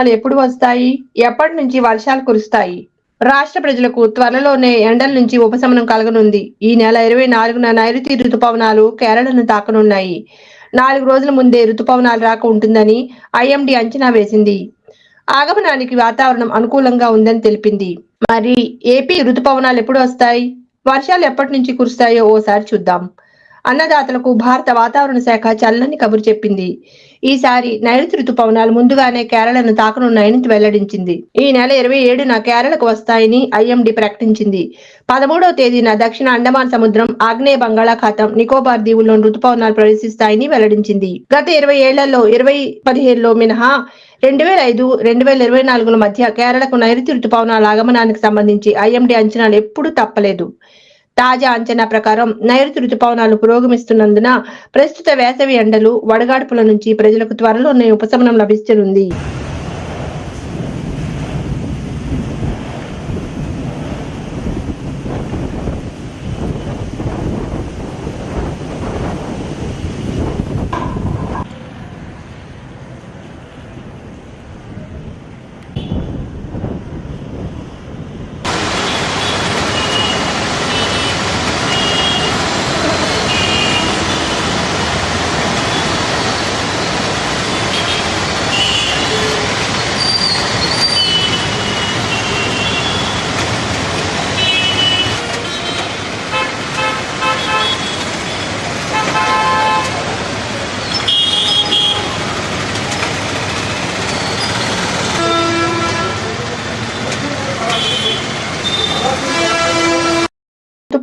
వర్షాలు ఎప్పుడు వస్తాయి? ఎప్పటి నుంచి వర్షాలు కురుస్తాయి? రాష్ట్ర ప్రజలకు త్వరలోనే ఎండల నుంచి ఉపశమనం కలగనుంది. ఈ నెల ఇరవై నాలుగున నైరుతి ఋతుపవనాలు కేరళను తాకనున్నాయి. నాలుగు రోజుల ముందే ఋతుపవనాలు రాక ఉంటుందని ఐఎండి అంచనా వేసింది. ఆగమనానికి వాతావరణం అనుకూలంగా ఉందని తెలిపింది. మరి ఏపీ ఋతుపవనాలు ఎప్పుడు వస్తాయి? వర్షాలు ఎప్పటి నుంచి కురుస్తాయో ఓసారి చూద్దాం. అన్నదాతలకు భారత వాతావరణ శాఖ చల్లని కబురు చెప్పింది. ఈసారి నైరుతి ఋతుపవనాలు ముందుగానే కేరళను తాకనున్నాయని వెల్లడించింది. ఈ నెల ఇరవై ఏడున కేరళకు వస్తాయని ఐఎండి ప్రకటించింది. పదమూడవ తేదీన దక్షిణ అండమాన్ సముద్రం ఆగ్నేయ బంగాళాఖాతం నికోబార్ దీవుల్లో ఋతుపవనాలు ప్రవేశిస్తాయని వెల్లడించింది. గత ఇరవై ఏళ్ళలో ఇరవై పదిహేడులో మినహా రెండు వేల ఐదు రెండు వేల ఇరవై నాలుగుల మధ్య కేరళకు నైరుతి ఋతుపవనాల ఆగమనానికి సంబంధించి ఐఎండి అంచనాలు ఎప్పుడూ తప్పలేదు. తాజా అంచనా ప్రకారం నైరుతి రుతుపవనాలు పురోగమిస్తున్నందున ప్రస్తుత వేసవి ఎండలు వడగాడ్పుల నుంచి ప్రజలకు త్వరలోనే ఉపశమనం లభిస్తుంది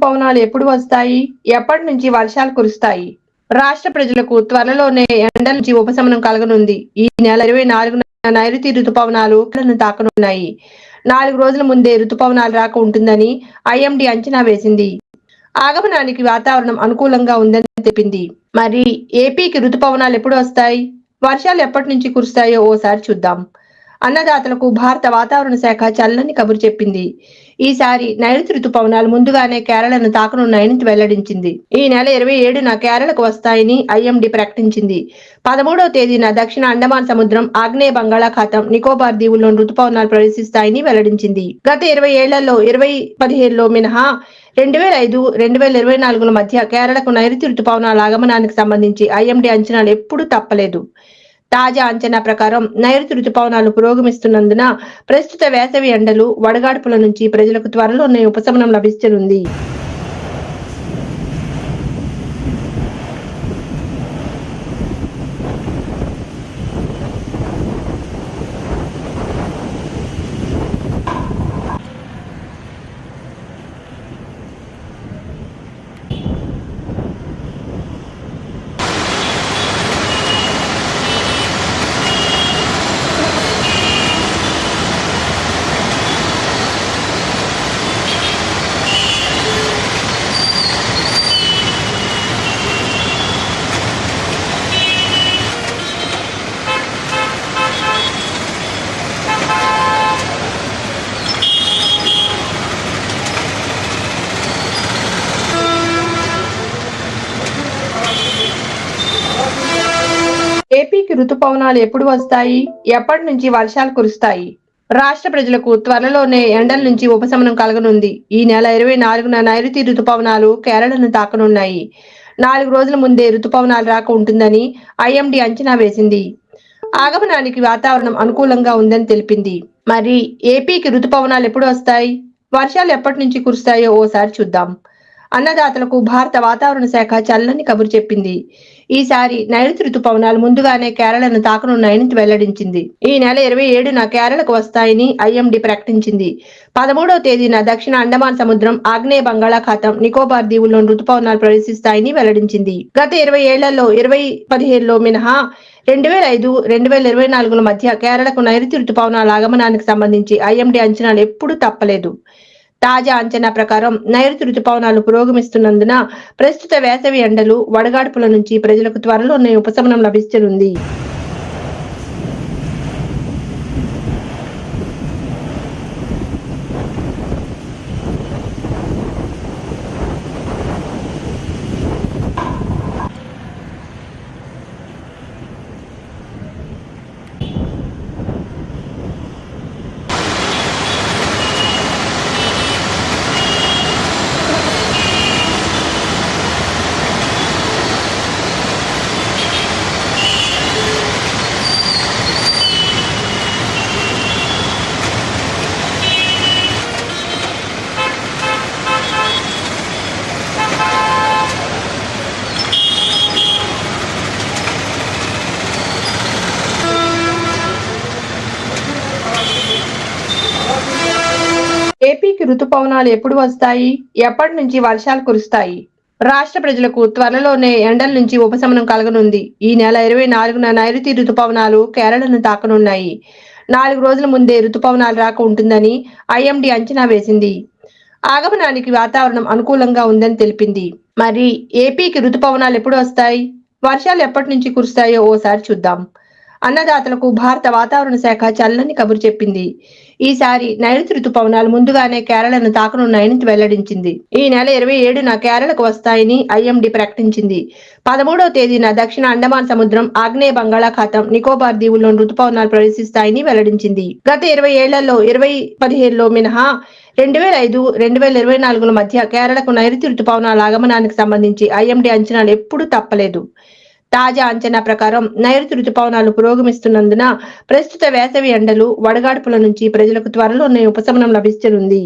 ఋతుపవనాలు ఎప్పుడు వస్తాయి? ఎప్పటి నుంచి వర్షాలు కురుస్తాయి? రాష్ట్ర ప్రజలకు త్వరలోనే ఎండల నుంచి ఉపశమనం కలగనుంది. ఈ నెల ఇరవై నాలుగున నైరుతి ఋతుపవనాలు తాకనున్నాయి. నాలుగు రోజుల ముందే ఋతుపవనాలు రాక ఉంటుందని ఐఎండి అంచనా వేసింది. ఆగమనానికి వాతావరణం అనుకూలంగా ఉందని తెలిపింది మరి ఏపీకి ఋతుపవనాలు ఎప్పుడు వస్తాయి? వర్షాలు ఎప్పటి నుంచి కురుస్తాయో ఓసారి చూద్దాం. అన్నదాతలకు భారత వాతావరణ శాఖ చల్లని కబురు చెప్పింది. ఈసారి నైరుతి ఋతుపవనాలు ముందుగానే కేరళను తాకనున్నాయని వెల్లడించింది. ఈ నెల ఇరవై ఏడున కేరళకు వస్తాయని ఐఎండి ప్రకటించింది. పదమూడవ తేదీన దక్షిణ అండమాన్ సముద్రం ఆగ్నేయ బంగాళాఖాతం నికోబార్ దీవుల్లో ఋతుపవనాలు ప్రవేశిస్తాయని వెల్లడించింది. గత ఇరవై ఏళ్ళలో ఇరవై పదిహేడులో మినహా రెండు వేల ఐదు రెండు వేల ఇరవై నాలుగుల మధ్య కేరళకు నైరుతి ఋతుపవనాల ఆగమనానికి సంబంధించి ఐఎండీ అంచనాలు ఎప్పుడూ తప్పలేదు. తాజా అంచనా ప్రకారం నైరుతి రుతుపవనాలు పురోగమిస్తున్నందున ప్రస్తుత వేసవి ఎండలు వడగాడ్పుల నుంచి ప్రజలకు త్వరలోనే ఉపశమనం లభించనుంది. ఋతుపవనాలు ఎప్పుడు వస్తాయి? ఎప్పటి నుంచి వర్షాలు కురుస్తాయి? రాష్ట్ర ప్రజలకు త్వరలోనే ఎండల నుంచి ఉపశమనం కలగనుంది. ఈ నెల ఇరవై నాలుగున నైరుతి ఋతుపవనాలు కేరళను తాకనున్నాయి. నాలుగు రోజుల ముందే ఋతుపవనాలు రాక ఉంటుందని ఐఎండీ అంచనా వేసింది. ఆగమనానికి వాతావరణం అనుకూలంగా ఉందని తెలిపింది. మరి ఏపీకి ఋతుపవనాలు ఎప్పుడు వస్తాయి? వర్షాలు ఎప్పటి నుంచి కురుస్తాయో ఓసారి చూద్దాం. అన్నదాతలకు భారత వాతావరణ శాఖ చల్లని కబురు చెప్పింది. ఈసారి నైరుతి ఋతుపవనాలు ముందుగానే కేరళను తాకనున్నాయని వెల్లడించింది. ఈ నెల ఇరవై ఏడున కేరళకు వస్తాయని ఐఎండి ప్రకటించింది. పదమూడవ తేదీన దక్షిణ అండమాన్ సముద్రం ఆగ్నేయ బంగాళాఖాతం నికోబార్ దీవుల్లో ఋతుపవనాలు ప్రవేశిస్తాయని వెల్లడించింది. గత ఇరవై ఏళ్ళలో ఇరవై పదిహేడులో మినహా రెండు వేల ఐదు రెండు వేల ఇరవై నాలుగుల మధ్య కేరళకు నైరుతి ఋతుపవనాల ఆగమనానికి సంబంధించి ఐఎండి అంచనాలు ఎప్పుడూ తప్పలేదు. తాజా అంచనా ప్రకారం నైరుతి రుతుపవనాలు పురోగమిస్తున్నందున ప్రస్తుత వేసవి ఎండలు వడగాడ్పుల నుంచి ప్రజలకు త్వరలోనే ఉపశమనం ఏపీకి ఋతుపవనాలు ఎప్పుడు వస్తాయి? ఎప్పటి నుంచి వర్షాలు కురుస్తాయి? రాష్ట్ర ప్రజలకు త్వరలోనే ఎండల నుంచి ఉపశమనం కలగనుంది. ఈ నెల ఇరవై నాలుగున నైరుతి రుతుపవనాలు కేరళను తాకనున్నాయి. నాలుగు రోజుల ముందే రుతుపవనాలు రాక ఉంటుందని ఐఎండి అంచనా వేసింది. ఆగమనానికి వాతావరణం అనుకూలంగా ఉందని తెలిపింది. మరి ఏపీకి ఋతుపవనాలు ఎప్పుడు వస్తాయి? వర్షాలు ఎప్పటి నుంచి కురుస్తాయో ఓసారి చూద్దాం. అన్నదాతలకు భారత వాతావరణ శాఖ చల్లని కబురు చెప్పింది. ఈసారి నైరుతి రుతుపవనాలు ముందుగానే కేరళను తాకనున్నాయని వెల్లడించింది. ఈ నెల ఇరవై ఏడున కేరళకు వస్తాయని ఐఎండి ప్రకటించింది. పదమూడవ తేదీన దక్షిణ అండమాన్ సముద్రం ఆగ్నేయ బంగాళాఖాతం నికోబార్ దీవుల్లో రుతుపవనాలు ప్రవేశిస్తాయని వెల్లడించింది. గత ఇరవై ఏళ్ళలో ఇరవై పదిహేడులో మినహా రెండు వేల ఐదు రెండు వేల ఇరవై నాలుగుల మధ్య కేరళకు నైరుతి రుతుపవనాల ఆగమనానికి సంబంధించి ఐఎండి అంచనాలు ఎప్పుడూ తప్పలేదు. తాజా అంచనా ప్రకారం నైరుతి రుతుపవనాలు పురోగమిస్తున్నందున ప్రస్తుత వేసవి ఎండలు వడగాడ్పుల నుంచి ప్రజలకు త్వరలోనే ఉపశమనం లభిస్తుంది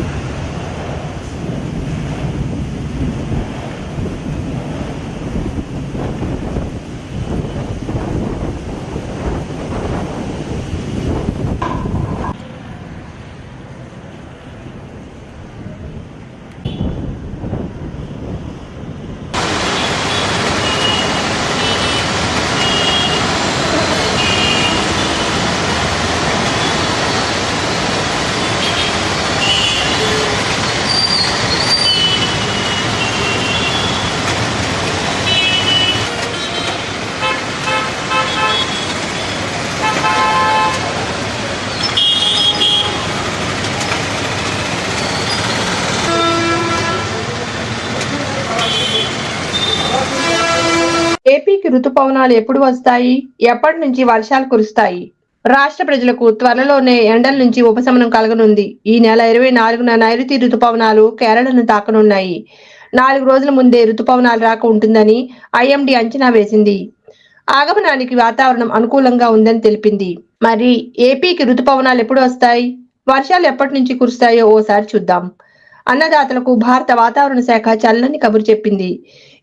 రుతుపవనాలు ఎప్పుడు వస్తాయి? ఎప్పటి నుంచి వర్షాలు కురుస్తాయి? రాష్ట్ర ప్రజలకు త్వరలోనే ఎండల నుంచి ఉపశమనం కలగనుంది. ఈ నెల ఇరవై నాలుగున నైరుతి రుతుపవనాలు కేరళను తాకనున్నాయి. నాలుగు రోజుల ముందే రుతుపవనాలు రాక ఉంటుందని ఐఎండి అంచనా వేసింది. ఆగమనానికి వాతావరణం అనుకూలంగా ఉందని తెలిపింది. మరి ఏపీకి రుతుపవనాలు ఎప్పుడు వస్తాయి? వర్షాలు ఎప్పటి నుంచి కురుస్తాయో ఓసారి చూద్దాం. అన్నదాతలకు భారత వాతావరణ శాఖ చల్లని కబురు చెప్పింది.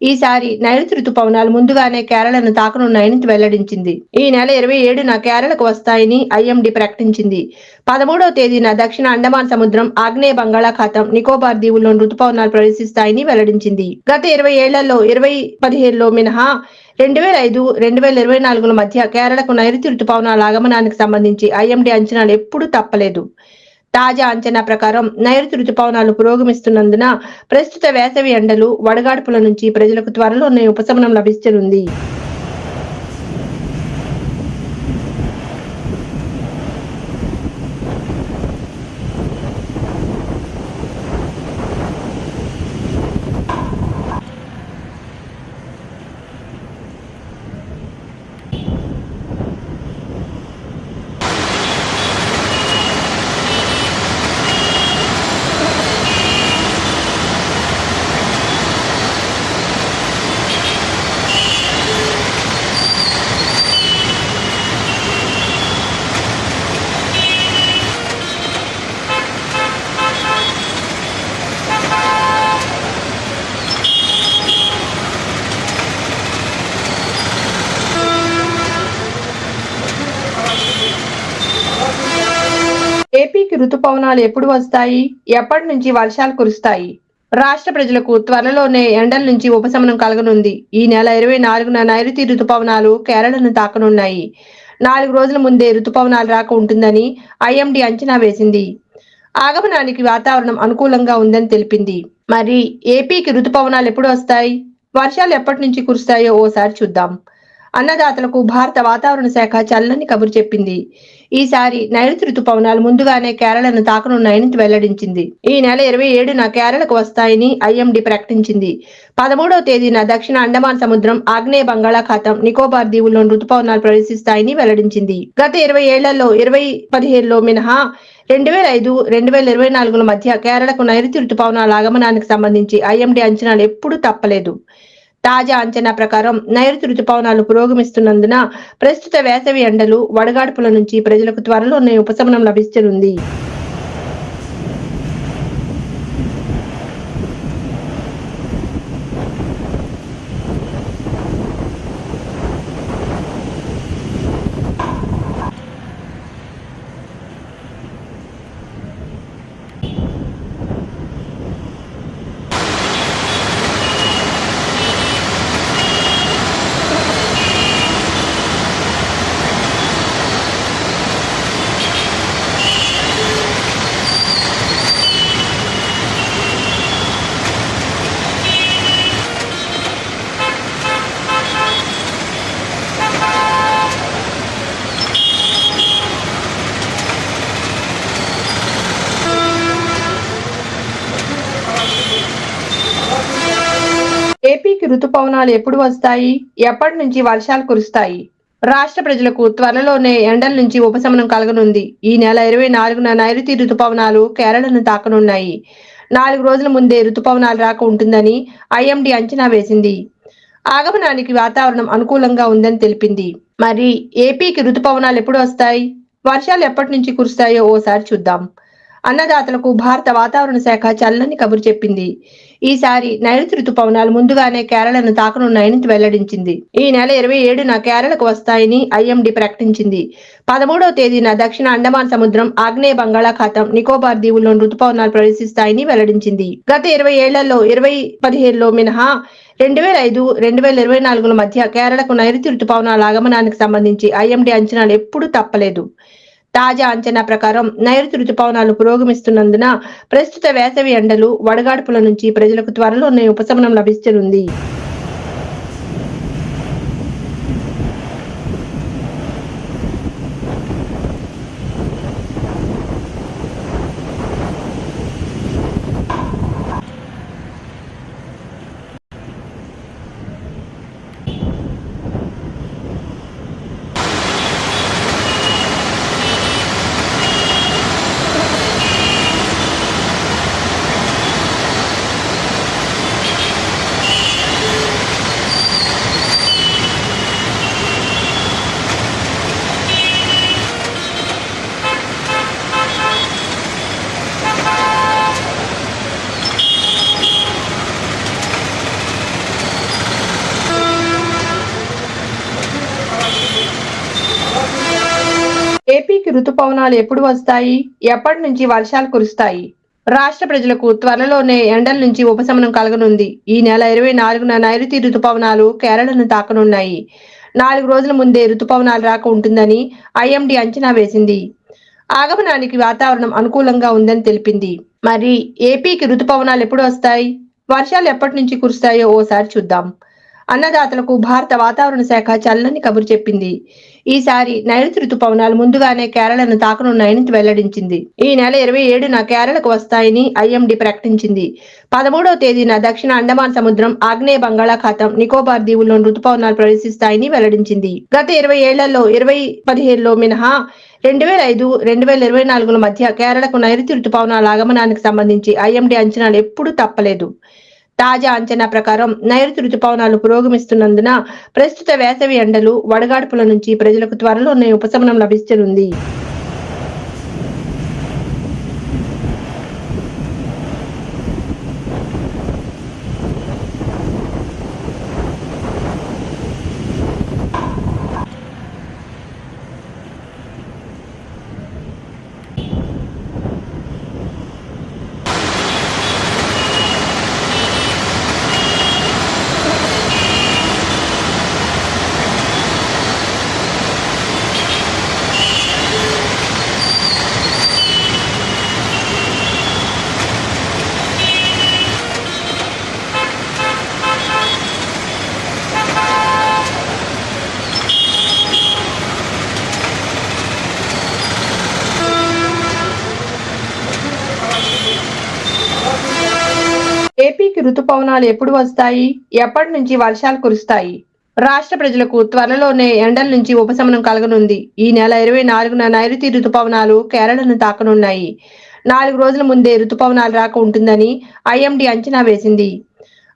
ఈసారి నైరుతి రుతుపవనాలు ముందుగానే కేరళను తాకనున్నాయని వెల్లడించింది. ఈ నెల ఇరవై ఏడున కేరళకు వస్తాయని ఐఎండి ప్రకటించింది. పదమూడవ తేదీన దక్షిణ అండమాన్ సముద్రం ఆగ్నేయ బంగాళాఖాతం నికోబార్ దీవుల్లో రుతుపవనాలు ప్రవేశిస్తాయని వెల్లడించింది. గత ఇరవై ఏళ్ళలో ఇరవై పదిహేడులో మినహా రెండు వేల ఐదు రెండు వేల ఇరవై నాలుగుల మధ్య కేరళకు నైరుతి రుతుపవనాల ఆగమనానికి సంబంధించి ఐఎండి అంచనాలు ఎప్పుడూ తప్పలేదు. తాజా అంచనా ప్రకారం నైరుతి రుతుపవనాలు పురోగమిస్తున్నందున ప్రస్తుత వేసవి ఎండలు వడగాడ్పుల నుంచి ప్రజలకు త్వరలోనే ఉపశమనం లభిస్తుంది ఏపీకి రుతుపవనాలు ఎప్పుడు వస్తాయి? ఎప్పటి నుంచి వర్షాలు కురుస్తాయి? రాష్ట్ర ప్రజలకు త్వరలోనే ఎండల నుంచి ఉపశమనం కలగనుంది. ఈ నెల ఇరవై నాలుగున నైరుతి రుతుపవనాలు కేరళను తాకనున్నాయి. నాలుగు రోజుల ముందే రుతుపవనాలు రాక ఉంటుందని ఐఎండి అంచనా వేసింది. ఆగమనానికి వాతావరణం అనుకూలంగా ఉందని తెలిపింది. మరి ఏపీకి రుతుపవనాలు ఎప్పుడు వస్తాయి? వర్షాలు ఎప్పటి నుంచి కురుస్తాయో ఓసారి చూద్దాం. అన్నదాతలకు భారత వాతావరణ శాఖ చల్లని కబురు చెప్పింది. ఈసారి నైరుతి రుతుపవనాలు ముందుగానే కేరళను తాకనున్నాయని వెల్లడించింది. ఈ నెల ఇరవై ఏడున కేరళకు వస్తాయని ఐఎండి ప్రకటించింది. పదమూడవ తేదీన దక్షిణ అండమాన్ సముద్రం ఆగ్నేయ బంగాళాఖాతం నికోబార్ దీవుల్లో రుతుపవనాలు ప్రవేశిస్తాయని వెల్లడించింది. గత ఇరవై ఏళ్ళలో ఇరవై పదిహేడులో మినహా రెండు వేల ఐదు రెండు వేల ఇరవై నాలుగుల మధ్య కేరళకు నైరుతి రుతుపవనాల ఆగమనానికి సంబంధించి ఐఎండీ అంచనాలు ఎప్పుడూ తప్పలేదు. తాజా అంచనా ప్రకారం నైరుతి రుతుపవనాలు పురోగమిస్తున్నందున ప్రస్తుత వేసవి ఎండలు వడగాడ్పుల నుంచి ప్రజలకు త్వరలోనే ఉపశమనం లభిస్తుంది రుతుపవనాలు ఎప్పుడు వస్తాయి? ఎప్పటి నుంచి వర్షాలు కురుస్తాయి? రాష్ట్ర ప్రజలకు త్వరలోనే ఎండల నుంచి ఉపశమనం కలగనుంది. ఈ నెల ఇరవై నాలుగున నైరుతి రుతుపవనాలు కేరళను తాకనున్నాయి. నాలుగు రోజుల ముందే రుతుపవనాలు రాక ఉంటుందని ఐఎండి అంచనా వేసింది. ఆగమనానికి వాతావరణం అనుకూలంగా ఉందని తెలిపింది. మరి ఏపీకి రుతుపవనాలు ఎప్పుడు వస్తాయి? వర్షాలు ఎప్పటి నుంచి కురుస్తాయో ఓసారి చూద్దాం. అన్నదాతలకు భారత వాతావరణ శాఖ చల్లని కబురు చెప్పింది. ఈసారి నైరుతి రుతుపవనాలు ముందుగానే కేరళను తాకనున్నాయని వెల్లడించింది. ఈ నెల ఇరవై ఏడున కేరళకు వస్తాయని ఐఎండి ప్రకటించింది. పదమూడవ తేదీన దక్షిణ అండమాన్ సముద్రం ఆగ్నేయ బంగాళాఖాతం నికోబార్ దీవుల్లో రుతుపవనాలు ప్రవేశిస్తాయని వెల్లడించింది. గత ఇరవై ఏళ్ళలో ఇరవై పదిహేడులో మినహా రెండు వేల ఐదు రెండు వేల ఇరవై నాలుగుల మధ్య కేరళకు నైరుతి రుతుపవనాల ఆగమనానికి సంబంధించి ఐఎండీ అంచనాలు ఎప్పుడూ తప్పలేదు. తాజా అంచనా ప్రకారం నైరుతి రుతుపవనాలు పురోగమిస్తున్నందున ప్రస్తుత వేసవి ఎండలు వడగాడ్పుల నుంచి ప్రజలకు త్వరలోనే ఉపశమనం లభిస్తుంది పవనాలు ఎప్పుడు వస్తాయి? ఎప్పటి నుంచి వర్షాలు కురుస్తాయి? రాష్ట్ర ప్రజలకు త్వరలోనే ఎండల నుంచి ఉపశమనం కలగనుంది. ఈ నెల ఇరవై నాలుగున నైరుతి రుతుపవనాలు కేరళను తాకనున్నాయి. నాలుగు రోజుల ముందే ఋతుపవనాలు రాక ఉంటుందని ఐఎండీ అంచనా వేసింది. ఆగమనానికి వాతావరణం అనుకూలంగా ఉందని తెలిపింది. మరి ఏపీకి ఋతుపవనాలు ఎప్పుడు వస్తాయి? వర్షాలు ఎప్పటి నుంచి కురుస్తాయో ఓసారి చూద్దాం. అన్నదాతలకు భారత వాతావరణ శాఖ చల్లని కబురు చెప్పింది. ఈసారి నైరుతి రుతుపవనాలు ముందుగానే కేరళను తాకనున్నాయని వెల్లడించింది. ఈ నెల ఇరవై ఏడున కేరళకు వస్తాయని ఐఎండి ప్రకటించింది. పదమూడవ తేదీన దక్షిణ అండమాన్ సముద్రం ఆగ్నేయ బంగాళాఖాతం నికోబార్ దీవుల్లో రుతుపవనాలు ప్రవేశిస్తాయని వెల్లడించింది. గత ఇరవై ఏళ్ళలో ఇరవై పదిహేడులో మినహా రెండు వేల ఐదు రెండు వేల ఇరవై నాలుగుల మధ్య కేరళకు నైరుతి రుతుపవనాల ఆగమనానికి సంబంధించి ఐఎండీ అంచనాలు ఎప్పుడూ తప్పలేదు. తాజా అంచనా ప్రకారం నైరుతి రుతుపవనాలు పురోగమిస్తున్నందున ప్రస్తుత వేసవి ఎండలు వడగాడ్పుల నుంచి ప్రజలకు త్వరలోనే ఉపశమనం లభిస్తుంది ఏపీకి రుతుపవనాలు ఎప్పుడు వస్తాయి? ఎప్పటి నుంచి వర్షాలు కురుస్తాయి? రాష్ట్ర ప్రజలకు త్వరలోనే ఎండల నుంచి ఉపశమనం కలగనుంది. ఈ నెల ఇరవై నాలుగున నైరుతి రుతుపవనాలు కేరళను తాకనున్నాయి. నాలుగు రోజుల ముందే రుతుపవనాలు రాక ఉంటుందని ఐఎండి అంచనా వేసింది.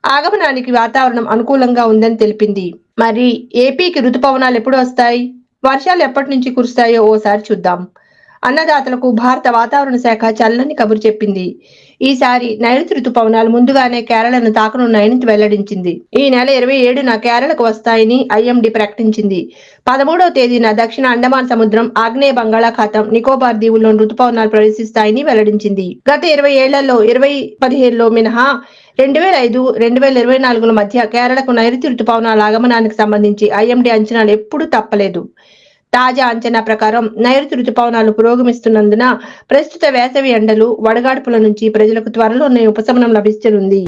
ఆగమనానికి వాతావరణం అనుకూలంగా ఉందని తెలిపింది. మరి ఏపీకి రుతుపవనాలు ఎప్పుడు వస్తాయి? వర్షాలు ఎప్పటి నుంచి కురుస్తాయో ఓసారి చూద్దాం. అన్నదాతలకు భారత వాతావరణ శాఖ చల్లని కబురు చెప్పింది. ఈసారి నైరుతి రుతుపవనాలు ముందుగానే కేరళను తాకనున్నాయని వెల్లడించింది. ఈ నెల ఇరవై ఏడున కేరళకు వస్తాయని ఐఎండి ప్రకటించింది. పదమూడవ తేదీన దక్షిణ అండమాన్ సముద్రం ఆగ్నేయ బంగాళాఖాతం నికోబార్ దీవుల్లో రుతుపవనాలు ప్రవేశిస్తాయని వెల్లడించింది. గత ఇరవై ఏళ్ళలో ఇరవై పదిహేడులో మినహా రెండు వేల ఐదు రెండు వేల ఇరవై నాలుగుల మధ్య కేరళకు నైరుతి రుతుపవనాల ఆగమనానికి సంబంధించి ఐఎండీ అంచనాలు ఎప్పుడూ తప్పలేదు. తాజా అంచనా ప్రకారం నైరుతి రుతుపవనాలు పురోగమిస్తున్నందున ప్రస్తుత వేసవి ఎండలు వడగాడ్పుల నుంచి ప్రజలకు త్వరలోనే ఉపశమనం లభిస్తుంది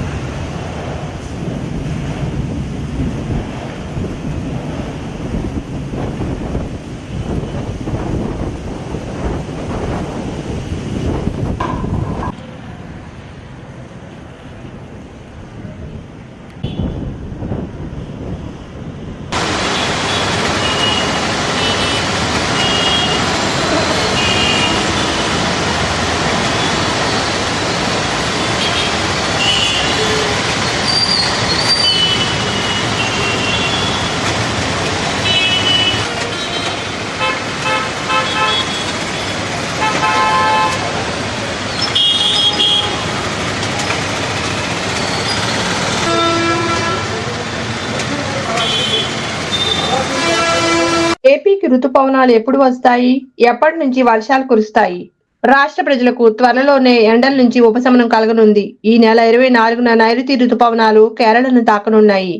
పవనాలు ఎప్పుడు వస్తాయి? ఎప్పటి నుంచి వర్షాలు కురుస్తాయి? రాష్ట్ర ప్రజలకు త్వరలోనే ఎండల నుంచి ఉపశమనం కలగనుంది. ఈ నెల ఇరవై నాలుగున నైరుతి రుతుపవనాలు కేరళను తాకనున్నాయి.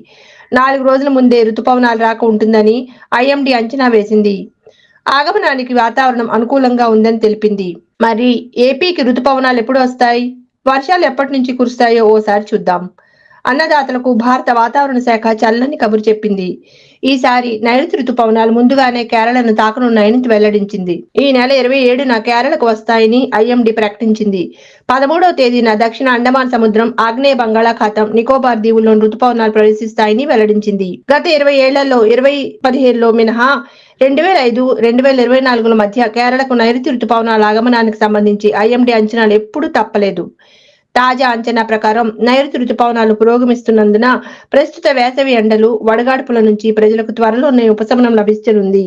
నాలుగు రోజుల ముందే రుతుపవనాలు రాక ఉంటుందని ఐఎండి అంచనా వేసింది. ఆగమనానికి వాతావరణం అనుకూలంగా ఉందని తెలిపింది. మరి ఏపీకి రుతుపవనాలు ఎప్పుడు వస్తాయి? వర్షాలు ఎప్పటి నుంచి కురుస్తాయో ఓసారి చూద్దాం. అన్నదాతలకు భారత వాతావరణ శాఖ చల్లని కబురు చెప్పింది. ఈసారి నైరుతి రుతుపవనాలు ముందుగానే కేరళను తాకనున్నాయని వెల్లడించింది. ఈ నెల ఇరవై ఏడున కేరళకు వస్తాయని ఐఎండి ప్రకటించింది. పదమూడవ తేదీన దక్షిణ అండమాన్ సముద్రం ఆగ్నేయ బంగాళాఖాతం నికోబార్ దీవుల్లో రుతుపవనాలు ప్రవేశిస్తాయని వెల్లడించింది. గత ఇరవై ఏళ్ళలో ఇరవై పదిహేడులో మినహా రెండు వేల ఐదు రెండు వేల ఇరవై నాలుగుల మధ్య కేరళకు నైరుతి రుతుపవనాల ఆగమనానికి సంబంధించి ఐఎండి అంచనాలు ఎప్పుడూ తప్పలేదు. తాజా అంచనా ప్రకారం నైరుతి రుతుపవనాలు పురోగమిస్తున్నందున ప్రస్తుత వేసవి ఎండలు వడగాడ్పుల నుంచి ప్రజలకు త్వరలోనే ఉపశమనం లభిస్తుంది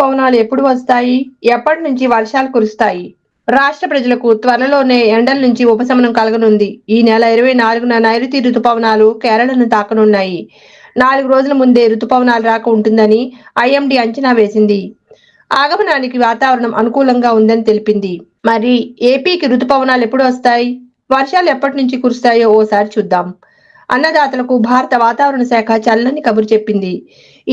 ఏపీకి ఎప్పుడు వస్తాయి? ఎప్పటి నుంచి వర్షాలు కురుస్తాయి? రాష్ట్ర ప్రజలకు త్వరలోనే ఎండల నుంచి ఉపశమనం కలగనుంది. ఈ నెల ఇరవై నాలుగున నైరుతి రుతుపవనాలు కేరళను తాకనున్నాయి. నాలుగు రోజుల ముందే ఋతుపవనాలు రాక ఉంటుందని ఐఎండి అంచనా వేసింది. ఆగమనానికి వాతావరణం అనుకూలంగా ఉందని తెలిపింది. మరి ఏపీకి ఋతుపవనాలు ఎప్పుడు వస్తాయి? వర్షాలు ఎప్పటి నుంచి కురుస్తాయో ఓసారి చూద్దాం. అన్నదాతలకు భారత వాతావరణ శాఖ చల్లని కబురు చెప్పింది.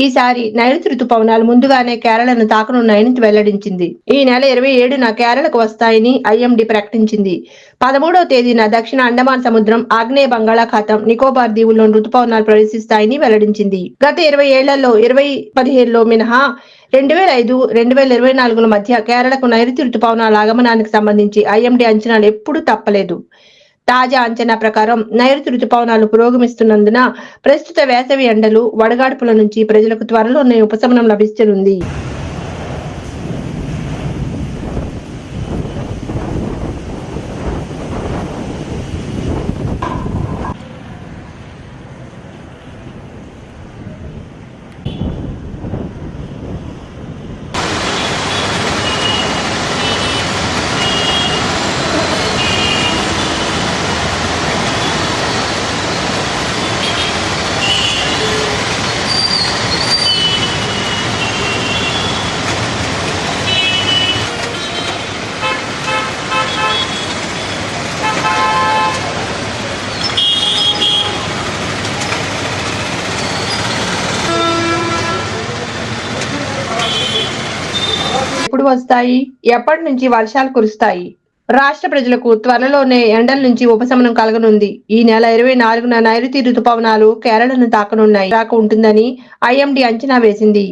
ఈసారి నైరుతి రుతుపవనాలు ముందుగానే కేరళను తాకనున్నాయని వెల్లడించింది. ఈ నెల ఇరవై ఏడున కేరళకు వస్తాయని ఐఎండి ప్రకటించింది. పదమూడవ తేదీన దక్షిణ అండమాన్ సముద్రం ఆగ్నేయ బంగాళాఖాతం నికోబార్ దీవుల్లో రుతుపవనాలు ప్రవేశిస్తాయని వెల్లడించింది. గత ఇరవై ఏళ్ళలో ఇరవై పదిహేడులో మినహా రెండు వేల ఐదు రెండు వేల ఇరవై నాలుగుల మధ్య కేరళకు నైరుతి రుతుపవనాల ఆగమనానికి సంబంధించి ఐఎండి అంచనాలు ఎప్పుడూ తప్పలేదు. తాజా అంచనా ప్రకారం నైరుతి రుతుపవనాలు పురోగమిస్తున్నందున ప్రస్తుత వేసవి ఎండలు వడగాడ్పుల నుంచి ప్రజలకు త్వరలోనే ఉపశమనం లభిస్తుంది ఎప్పుడు వస్తాయి ఎప్పటి నుంచి వర్షాలు కురుస్తాయి? రాష్ట్ర ప్రజలకు త్వరలోనే ఎండల నుంచి ఉపశమనం కలగనుంది. ఈ నెల ఇరవై నాలుగున నైరుతి రుతుపవనాలు కేరళను తాకనున్నాయి. రాక ఉంటుందని ఐఎండి అంచనా వేసింది.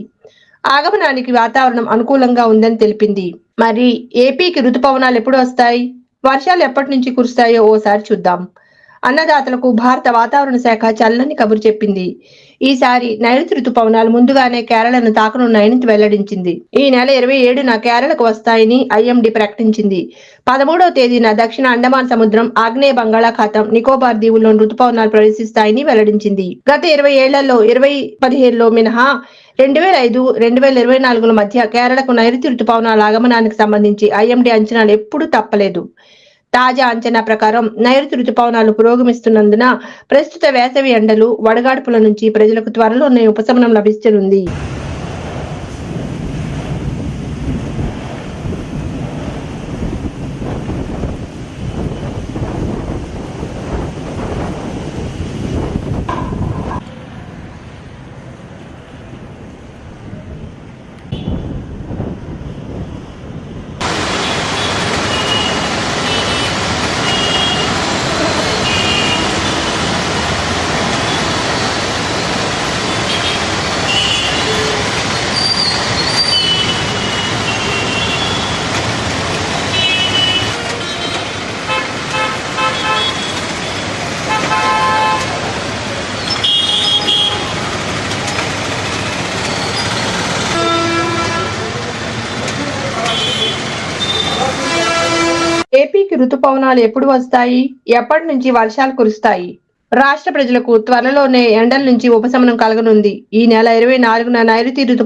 ఆగమనానికి వాతావరణం అనుకూలంగా ఉందని తెలిపింది. మరి ఏపీకి ఋతుపవనాలు ఎప్పుడు వస్తాయి? వర్షాలు ఎప్పటి నుంచి కురుస్తాయో ఓసారి చూద్దాం. అన్నదాతలకు భారత వాతావరణ శాఖ చల్లని కబురు చెప్పింది. ఈసారి నైరుతి రుతుపవనాలు ముందుగానే కేరళను తాకనున్నాయని వెల్లడించింది. ఈ నెల ఇరవై ఏడున కేరళకు వస్తాయని ఐఎండి ప్రకటించింది. పదమూడవ తేదీన దక్షిణ అండమాన్ సముద్రం ఆగ్నేయ బంగాళాఖాతం నికోబార్ దీవుల్లోని రుతుపవనాలు ప్రవేశిస్తాయని వెల్లడించింది. గత ఇరవై ఏళ్ళలో ఇరవై పదిహేడులో మినహా రెండు వేల ఐదు రెండు వేల ఇరవై నాలుగుల మధ్య కేరళకు నైరుతి రుతుపవనాల ఆగమనానికి సంబంధించి ఐఎండి అంచనాలు ఎప్పుడూ తప్పలేదు. తాజా అంచనా ప్రకారం నైరుతి రుతుపవనాలు పురోగమిస్తున్నందున ప్రస్తుత వేసవి ఎండలు వడగాడ్పుల నుంచి ప్రజలకు త్వరలోనే ఉపశమనం లభిస్తుంది ఏపీకి రుతుపవనాలు ఎప్పుడు వస్తాయి? ఎప్పటి నుంచి వర్షాలు కురుస్తాయి? రాష్ట్ర ప్రజలకు త్వరలోనే ఎండల నుంచి ఉపశమనం కలగనుంది. ఈ నెల ఇరవై నాలుగున నైరుతి రుతు